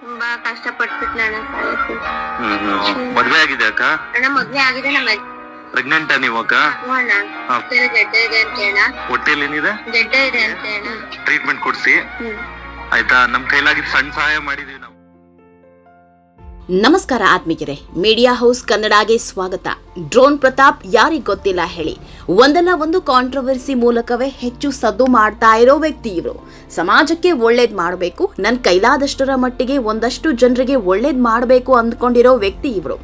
ತುಂಬಾ ಹ್ಮ್ ಹ್ಮ್ ಮದ್ವೆ ಆಗಿದೆ ಅಕ್ಕ? ಅಣ್ಣ ಮದ್ವೆ ಆಗಿದೆ ನಮ್ಮ ಪ್ರೆಗ್ನೆಂಟಾ ನೀವು ಅಕ್ಕ? ಹ್ಞೂ ಅಣ್ಣ ಹಾ. ಹೊಟ್ಟೆಲಿ ಗೆಡ್ಡ ಇದೆ ಅಂತ ಹೇಳ. ಹೊಟ್ಟೆಲಿ ಏನಿದೆ? ಗೆಡ್ಡ ಇದೆ ಅಂತ ಹೇಳ. ಟ್ರೀಟ್ಮೆಂಟ್ ಕೊಡ್ಸಿ. ಹ್ಮ್. ಆಯ್ತಾ? ನಮ್ ಕೈಲಾಗಿದ್ ಸಣ್ಣ ಸಹಾಯ ಮಾಡಿದೀವಿ ನಾವು. ನಮಸ್ಕಾರ ಆತ್ಮೀಯರೇ. ಮೀಡಿಯಾ ಹೌಸ್ ಕನ್ನಡಗೆ ಸ್ವಾಗತ. ಡ್ರೋನ್ ಪ್ರತಾಪ್ ಯಾರಿಗೆ ಗೊತ್ತಿಲ್ಲ ಹೇಳಿ. ಒಂದಲ್ಲ ಒಂದು ಕಾಂಟ್ರವರ್ಸಿ ಮೂಲಕವೇ ಹೆಚ್ಚು ಸದ್ದು ಮಾಡ್ತಾ ಇರೋ ವ್ಯಕ್ತಿ ಇವರು. ಸಮಾಜಕ್ಕೆ ಒಳ್ಳೇದು ಮಾಡಬೇಕು ನನ್ನ ಕೈಲಾದಷ್ಟರ ಮಟ್ಟಿಗೆ ಒಂದಷ್ಟು ಜನರಿಗೆ ಒಳ್ಳೇದು ಮಾಡಬೇಕು ಅಂದ್ಕೊಂಡಿರೋ ವ್ಯಕ್ತಿ ಇವರು.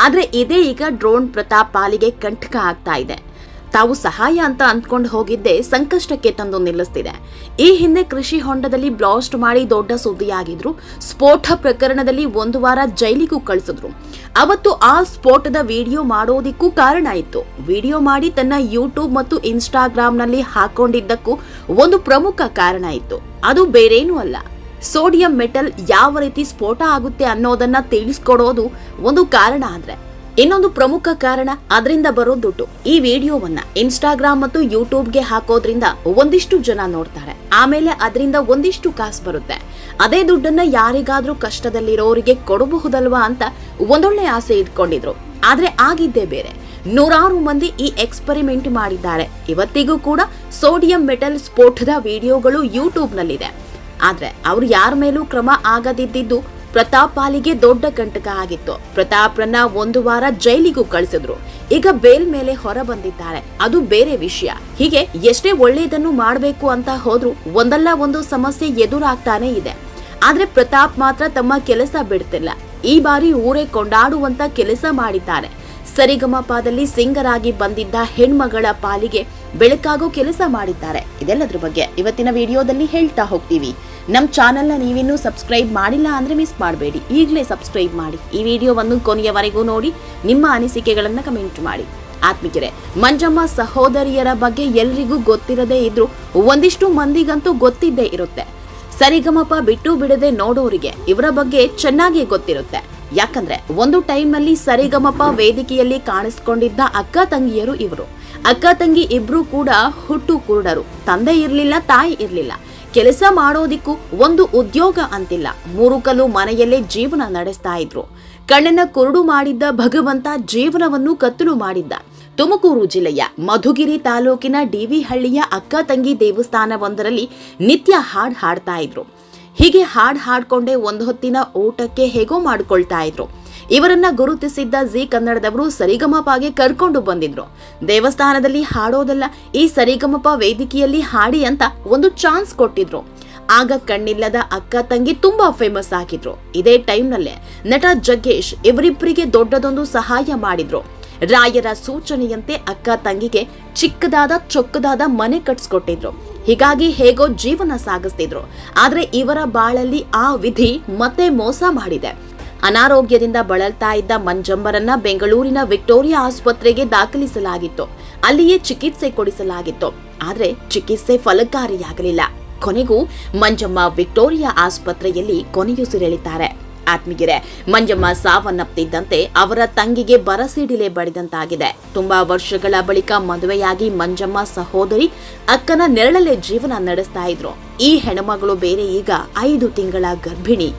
ಆದರೆ ಇದೇ ಈಗ ಡ್ರೋನ್ ಪ್ರತಾಪ್ ಪಾಲಿಗೆ ಕಂಟಕ ಆಗ್ತಾ ಇದೆ. ತಾವು ಸಹಾಯ ಅಂತ ಅಂದ್ಕೊಂಡು ಹೋಗಿದ್ದೆ ಸಂಕಷ್ಟಕ್ಕೆ ತಂದು ನಿಲ್ಲಿಸ್ತಿದೆ. ಈ ಹಿಂದೆ ಕೃಷಿ ಹೊಂಡದಲ್ಲಿ ಬ್ಲಾಸ್ಟ್ ಮಾಡಿ ದೊಡ್ಡ ಸುದ್ದಿಯಾಗಿದ್ರು. ಸ್ಫೋಟ ಪ್ರಕರಣದಲ್ಲಿ ಒಂದು ವಾರ ಜೈಲಿಗೂ ಕಳಿಸಿದ್ರು. ಅವತ್ತು ಆ ಸ್ಫೋಟದ ವಿಡಿಯೋ ಮಾಡೋದಿಕ್ಕೂ ಕಾರಣ ಇತ್ತು. ವಿಡಿಯೋ ಮಾಡಿ ತನ್ನ ಯೂಟ್ಯೂಬ್ ಮತ್ತು ಇನ್ಸ್ಟಾಗ್ರಾಮ್ನಲ್ಲಿ ಹಾಕೊಂಡಿದ್ದಕ್ಕೂ ಒಂದು ಪ್ರಮುಖ ಕಾರಣ ಇತ್ತು. ಅದು ಬೇರೇನೂ ಅಲ್ಲ. ಸೋಡಿಯಂ ಮೆಟಲ್ ಯಾವ ರೀತಿ ಸ್ಫೋಟ ಆಗುತ್ತೆ ಅನ್ನೋದನ್ನ ತಿಳಿಸ್ಕೊಡೋದು ಒಂದು ಕಾರಣ ಆದ್ರೆ. ಇನ್ನೊಂದು ಪ್ರಮುಖ ಕಾರಣ ಅದರಿಂದ ಬರೋ ದುಡ್ಡು. ಈ ವಿಡಿಯೋವನ್ನ ಇನ್ಸ್ಟಾಗ್ರಾಮ್ ಮತ್ತು ಯೂಟ್ಯೂಬ್ಗೆ ಹಾಕೋದ್ರಿಂದ ಒಂದಿಷ್ಟು ಜನ ನೋಡ್ತಾರೆ. ಆಮೇಲೆ ಅದರಿಂದ ಒಂದಿಷ್ಟು ಕಾಸು ಬರುತ್ತೆ. ಅದೇ ದುಡ್ಡನ್ನ ಯಾರಿಗಾದ್ರೂ ಕಷ್ಟದಲ್ಲಿರೋರಿಗೆ ಕೊಡಬಹುದಲ್ವಾ ಅಂತ ಒಂದೊಳ್ಳೆ ಆಸೆ ಇಟ್ಕೊಂಡಿದ್ರು. ಆದ್ರೆ ಆಗಿದ್ದೇ ಬೇರೆ. ನೂರಾರು ಮಂದಿ ಈ ಎಕ್ಸ್ಪರಿಮೆಂಟ್ ಮಾಡಿದ್ದಾರೆ. ಇವತ್ತಿಗೂ ಕೂಡ ಸೋಡಿಯಂ ಮೆಟಲ್ ಸ್ಫೋಟದ ವಿಡಿಯೋಗಳು ಯೂಟ್ಯೂಬ್ನಲ್ಲಿದೆ ಆದ್ರೆ ಅವ್ರು ಯಾರ ಮೇಲೂ ಕ್ರಮ ಆಗದಿದ್ದಿದ್ದು ಪ್ರತಾಪ್ ಪಾಲಿಗೆ ದೊಡ್ಡ ಕಂಟಕ ಆಗಿತ್ತು. ಪ್ರತಾಪ್ರನ್ನ ಒಂದು ವಾರ ಜೈಲಿಗೂ ಕಳಿಸಿದ್ರು. ಈಗ ಬೇಲ್ ಮೇಲೆ ಹೊರ ಬಂದಿದ್ದಾರೆ. ಅದು ಬೇರೆ ವಿಷಯ. ಹೀಗೆ ಎಷ್ಟೇ ಒಳ್ಳೆಯದನ್ನು ಮಾಡಬೇಕು ಅಂತ ಹೋದ್ರೂ ಒಂದಲ್ಲ ಒಂದು ಸಮಸ್ಯೆ ಎದುರಾಗ್ತಾನೆ ಇದೆ. ಆದ್ರೆ ಪ್ರತಾಪ್ ಮಾತ್ರ ತಮ್ಮ ಕೆಲಸ ಬಿಡ್ತಿಲ್ಲ. ಈ ಬಾರಿ ಊರೇ ಕೊಂಡಾಡುವಂತ ಕೆಲಸ ಮಾಡಿದ್ದಾರೆ. ಸರಿಗಮಪದಲ್ಲಿ ಸಿಂಗರಾಗಿ ಬಂದಿದ್ದ ಹೆಣ್ಮಗಳ ಪಾಲಿಗೆ ಬೆಳಕಾಗೋ ಕೆಲಸ ಮಾಡಿದ್ದಾರೆ. ಇದೆಲ್ಲದ್ರ ಬಗ್ಗೆ ಇವತ್ತಿನ ವಿಡಿಯೋದಲ್ಲಿ ಹೇಳ್ತಾ ಹೋಗ್ತೀವಿ. ನಮ್ಮ ಚಾನೆಲ್ನ ನೀವಿನ್ನೂ ಸಬ್ಸ್ಕ್ರೈಬ್ ಮಾಡಿಲ್ಲ ಅಂದರೆ ಮಿಸ್ ಮಾಡಬೇಡಿ. ಈಗಲೇ ಸಬ್ಸ್ಕ್ರೈಬ್ ಮಾಡಿ. ಈ ವಿಡಿಯೋವನ್ನು ಕೊನೆಯವರೆಗೂ ನೋಡಿ, ನಿಮ್ಮ ಅನಿಸಿಕೆಗಳನ್ನು ಕಮೆಂಟ್ ಮಾಡಿ. ಆತ್ಮಿಕರೆ, ಮಂಜಮ್ಮ ಸಹೋದರಿಯರ ಬಗ್ಗೆ ಎಲ್ರಿಗೂ ಗೊತ್ತಿರದೇ ಇದ್ರು ಒಂದಿಷ್ಟು ಮಂದಿಗಂತೂ ಗೊತ್ತಿದ್ದೇ ಇರುತ್ತೆ. ಸರಿಗಮಪ ಬಿಟ್ಟು ಬಿಡದೆ ನೋಡೋರಿಗೆ ಇವರ ಬಗ್ಗೆ ಚೆನ್ನಾಗಿ ಗೊತ್ತಿರುತ್ತೆ. ಯಾಕಂದ್ರೆ, ಒಂದು ಟೈಮಲ್ಲಿ ಸರಿಗಮಪ ವೇದಿಕೆಯಲ್ಲಿ ಕಾಣಿಸ್ಕೊಂಡಿದ್ದ ಅಕ್ಕ ತಂಗಿಯರು ಇವರು. ಅಕ್ಕ ತಂಗಿ ಇಬ್ರು ಕೂಡ ಹುಟ್ಟು ಕುರುಡರು. ತಂದೆ ಇರಲಿಲ್ಲ, ತಾಯಿ ಇರಲಿಲ್ಲ. ಕೆಲಸ ಮಾಡೋದಿಕ್ಕೂ ಒಂದು ಉದ್ಯೋಗ ಅಂತಿಲ್ಲ. ಮೂರು ಕಲ್ಲು ಮನೆಯಲ್ಲೇ ಜೀವನ ನಡೆಸ್ತಾ ಇದ್ರು. ಕಣ್ಣನ್ನ ಕುರುಡು ಮಾಡಿದ್ದ ಭಗವಂತ ಜೀವನವನ್ನು ಕತ್ತಲು ಮಾಡಿದ್ದ. ತುಮಕೂರು ಜಿಲ್ಲೆಯ ಮಧುಗಿರಿ ತಾಲೂಕಿನ ಡಿವಿ ಹಳ್ಳಿಯ ಅಕ್ಕ ತಂಗಿ ದೇವಸ್ಥಾನವೊಂದರಲ್ಲಿ ನಿತ್ಯ ಹಾಡ್ ಹಾಡ್ತಾ ಇದ್ರು. ಹೀಗೆ ಹಾಡ್ ಹಾಡ್ಕೊಂಡೇ ಒಂದು ಹೊತ್ತಿನ ಊಟಕ್ಕೆ ಹೇಗೋ ಮಾಡ್ಕೊಳ್ತಾ ಇದ್ರು. ಇವರನ್ನ ಗುರುತಿಸಿದ್ದ ಜಿ ಕನ್ನಡದವರು ಸರಿಗಮಪಗೆ ಕರ್ಕೊಂಡು ಬಂದಿದ್ರು. ದೇವಸ್ಥಾನದಲ್ಲಿ ಹಾಡೋದಲ್ಲ, ಈ ಸರಿಗಮಪ ವೇದಿಕೆಯಲ್ಲಿ ಹಾಡಿ ಅಂತ ಒಂದು ಚಾನ್ಸ್ ಕೊಟ್ಟಿದ್ರು. ಆಗ ಕಣ್ಣಿಲ್ಲದ ಅಕ್ಕ ತಂಗಿ ತುಂಬಾ ಫೇಮಸ್ ಆಗಿದ್ರು. ಇದೇ ಟೈಮ್ನಲ್ಲೇ ನಟ ಜಗ್ಗೇಶ್ ಇವರಿಬ್ಬರಿಗೆ ದೊಡ್ಡದೊಂದು ಸಹಾಯ ಮಾಡಿದ್ರು. ರಾಯರ ಸೂಚನೆಯಂತೆ ಅಕ್ಕ ತಂಗಿಗೆ ಚಿಕ್ಕದಾದ ಚೊಕ್ಕದಾದ ಮನೆ ಕಟ್ಸ್ಕೊಟ್ಟಿದ್ರು. ಹೀಗಾಗಿ ಹೇಗೋ ಜೀವನ ಸಾಗಿಸ್ತಿದ್ರು. ಆದ್ರೆ ಇವರ ಬಾಳಲ್ಲಿ ಆ ವಿಧಿ ಮತ್ತೆ ಮೋಸ ಮಾಡಿದೆ. ಅನಾರೋಗ್ಯದಿಂದ ಬಳಲ್ತಾ ಇದ್ದ ಮಂಜಮ್ಮರನ್ನ ಬೆಂಗಳೂರಿನ ವಿಕ್ಟೋರಿಯಾ ಆಸ್ಪತ್ರೆಗೆ ದಾಖಲಿಸಲಾಗಿತ್ತು. ಅಲ್ಲಿಯೇ ಚಿಕಿತ್ಸೆ ಕೊಡಿಸಲಾಗಿತ್ತು. ಆದರೆ ಚಿಕಿತ್ಸೆ ಫಲಕಾರಿಯಾಗಲಿಲ್ಲ. ಕೊನೆಗೂ ಮಂಜಮ್ಮ ವಿಕ್ಟೋರಿಯಾ ಆಸ್ಪತ್ರೆಯಲ್ಲಿ ಕೊನೆಯುಸಿರೆಳಿತಾರೆ ಆತ್ಮೀಗೆರೆ ಮಂಜಮ್ಮ ಸಾವನ್ನಪ್ಪಿದ್ದಂತೆ ಅವರ ತಂಗಿಗೆ ಬರಸಿಡಿಲೆ ಬಡಿದಂತಾಗಿದೆ. ತುಂಬಾ ವರ್ಷಗಳ ಬಳಿಕ ಮದುವೆಯಾಗಿ ಮಂಜಮ್ಮ ಸಹೋದರಿ ಅಕ್ಕನ ನೆರಳಲ್ಲೇ ಜೀವನ ನಡೆಸ್ತಾ ಇದ್ರು. ಈ ಹೆಣಮಗಳು ಬೇರೆ ಈಗ ಐದು ತಿಂಗಳ ಗರ್ಭಿಣಿ.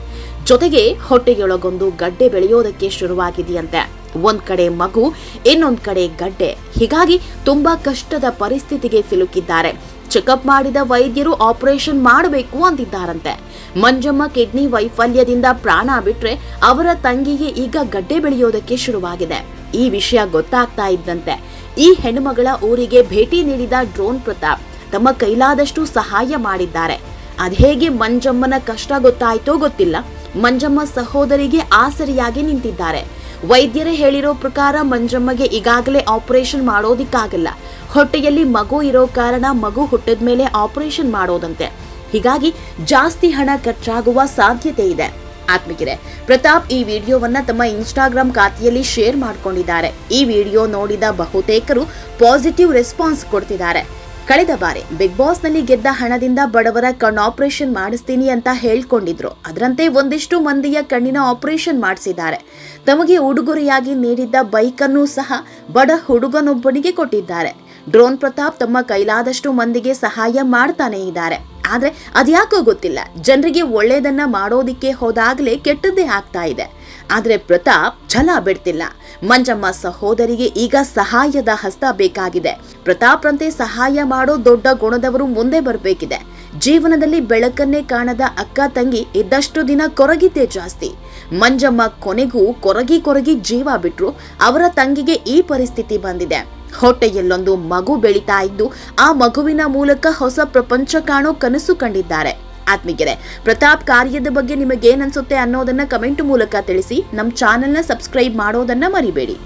ಜೊತೆಗೆ ಹೊಟ್ಟೆಯೊಳಗೊಂದು ಗಡ್ಡೆ ಬೆಳೆಯೋದಕ್ಕೆ ಶುರುವಾಗಿದೆಯಂತೆ. ಒಂದ್ ಕಡೆ ಮಗು, ಇನ್ನೊಂದ್ ಕಡೆ ಗಡ್ಡೆ. ಹೀಗಾಗಿ ತುಂಬಾ ಕಷ್ಟದ ಪರಿಸ್ಥಿತಿಗೆ ಸಿಲುಕಿದ್ದಾರೆ. ಚೆಕಪ್ ಮಾಡಿದ ವೈದ್ಯರು ಆಪರೇಷನ್ ಮಾಡಬೇಕು ಅಂತಿದ್ದಾರಂತೆ ಮಂಜಮ್ಮ ಕಿಡ್ನಿ ವೈಫಲ್ಯದಿಂದ ಪ್ರಾಣ ಬಿಟ್ರೆ ಅವರ ತಂಗಿಗೆ ಈಗ ಗಡ್ಡೆ ಬೆಳೆಯೋದಕ್ಕೆ ಶುರುವಾಗಿದೆ. ಈ ವಿಷಯ ಗೊತ್ತಾಗ್ತಾ ಇದ್ದಂತೆ. ಈ ಹೆಣ್ಣುಮಗಳ ಊರಿಗೆ ಭೇಟಿ ನೀಡಿದ ಡ್ರೋನ್ ಪ್ರತಾಪ್ ತಮ್ಮ ಕೈಲಾದಷ್ಟು ಸಹಾಯ ಮಾಡಿದ್ದಾರೆ. ಅದ್ಹೇಗೆ ಮಂಜಮ್ಮನ ಕಷ್ಟ ಗೊತ್ತಾಯ್ತೋ ಗೊತ್ತಿಲ್ಲ. ಮಂಜಮ್ಮ ಸಹೋದರಿಗೆ ಆಸರಿಯಾಗಿ ನಿಂತಿದ್ದಾರೆ. ವೈದ್ಯರೇ ಹೇಳಿರೋ ಪ್ರಕಾರ ಮಂಜಮ್ಮಗೆ ಈಗಾಗಲೇ ಆಪರೇಷನ್ ಮಾಡೋದಿಕ್ಕಾಗಲ್ಲ. ಹೊಟ್ಟೆಯಲ್ಲಿ ಮಗು ಇರೋ ಕಾರಣ ಮಗು ಹುಟ್ಟಿದ ಮೇಲೆ ಆಪರೇಷನ್ ಮಾಡೋದಂತೆ. ಹೀಗಾಗಿ ಜಾಸ್ತಿ ಹಣ ಖರ್ಚಾಗುವ ಸಾಧ್ಯತೆ ಇದೆ. ಆತ್ಮಿಕಿರೆ ಪ್ರತಾಪ್ ಈ ವಿಡಿಯೋವನ್ನ ತಮ್ಮ ಇನ್ಸ್ಟಾಗ್ರಾಮ್ ಖಾತೆಯಲ್ಲಿ ಶೇರ್ ಮಾಡ್ಕೊಂಡಿದ್ದಾರೆ. ಈ ವಿಡಿಯೋ ನೋಡಿದ ಬಹುತೇಕರು ಪಾಸಿಟಿವ್ ರೆಸ್ಪಾನ್ಸ್ ಕೊಡ್ತಿದ್ದಾರೆ. ಕಳೆದ ಬಾರಿ ಬಿಗ್ ಬಾಸ್ನಲ್ಲಿ ಗೆದ್ದ ಹಣದಿಂದ ಬಡವರ ಕಣ್ಣು ಆಪರೇಷನ್ ಮಾಡಿಸ್ತೀನಿ ಅಂತ ಹೇಳ್ಕೊಂಡಿದ್ರು. ಅದರಂತೆ ಒಂದಿಷ್ಟು ಮಂದಿಯ ಕಣ್ಣಿನ ಆಪರೇಷನ್ ಮಾಡಿಸಿದ್ದಾರೆ. ತಮಗೆ ಉಡುಗೊರೆಯಾಗಿ ನೀಡಿದ್ದ ಬೈಕ್ ಅನ್ನು ಸಹ ಬಡ ಹುಡುಗನೊಬ್ಬನಿಗೆ ಕೊಟ್ಟಿದ್ದಾರೆ. ಡ್ರೋನ್ ಪ್ರತಾಪ್ ತಮ್ಮ ಕೈಲಾದಷ್ಟು ಮಂದಿಗೆ ಸಹಾಯ ಮಾಡ್ತಾನೆ ಇದ್ದಾರೆ. ಆದ್ರೆ ಅದ್ಯಾಕೋ ಗೊತ್ತಿಲ್ಲ. ಜನರಿಗೆ ಒಳ್ಳೆಯದನ್ನ ಮಾಡೋದಿಕ್ಕೆ ಹೋದಾಗಲೇ ಕೆಟ್ಟದ್ದೇ ಆಗ್ತಾ ಇದೆ. ಆದ್ರೆ ಪ್ರತಾಪ್ ಛಲ ಬಿಡ್ತಿಲ್ಲ. ಮಂಜಮ್ಮ ಸಹೋದರಿಗೆ ಈಗ ಸಹಾಯದ ಹಸ್ತ ಬೇಕಾಗಿದೆ. ಪ್ರತಾಪ್ರಂತೆ ಸಹಾಯ ಮಾಡೋ ದೊಡ್ಡ ಗುಣದವರು ಮುಂದೆ ಬರಬೇಕಿದೆ. ಜೀವನದಲ್ಲಿ ಬೆಳಕನ್ನೇ ಕಾಣದ ಅಕ್ಕ ತಂಗಿ ಇದ್ದಷ್ಟು ದಿನ ಕೊರಗಿದ್ದೆ ಜಾಸ್ತಿ. ಮಂಜಮ್ಮ ಕೊನೆಗೂ ಕೊರಗಿ ಕೊರಗಿ ಜೀವ ಬಿಟ್ರು, ಅವರ ತಂಗಿಗೆ ಈ ಪರಿಸ್ಥಿತಿ ಬಂದಿದೆ. ಹೊಟ್ಟೆಯಲ್ಲೊಂದು ಮಗು ಬೆಳೀತಾ ಇದ್ದು, ಆ ಮಗುವಿನ ಮೂಲಕ ಹೊಸ ಪ್ರಪಂಚ ಕಾಣೋ ಕನಸು ಕಂಡಿದ್ದಾರೆ. ಆತ್ಮೀಗೆರೆ ಪ್ರತಾಪ್ ಕಾರ್ಯದ ಬಗ್ಗೆ ನಿಮಗೇನನ್ಸುತ್ತೆ ಅನ್ನೋದನ್ನ ಕಮೆಂಟ್ ಮೂಲಕ ತಿಳಿಸಿ ನಮ್ಮ ಚಾನೆಲ್ನ ಸಬ್ಸ್ಕ್ರೈಬ್ ಮಾಡೋದನ್ನ ಮರಿಬೇಡಿ.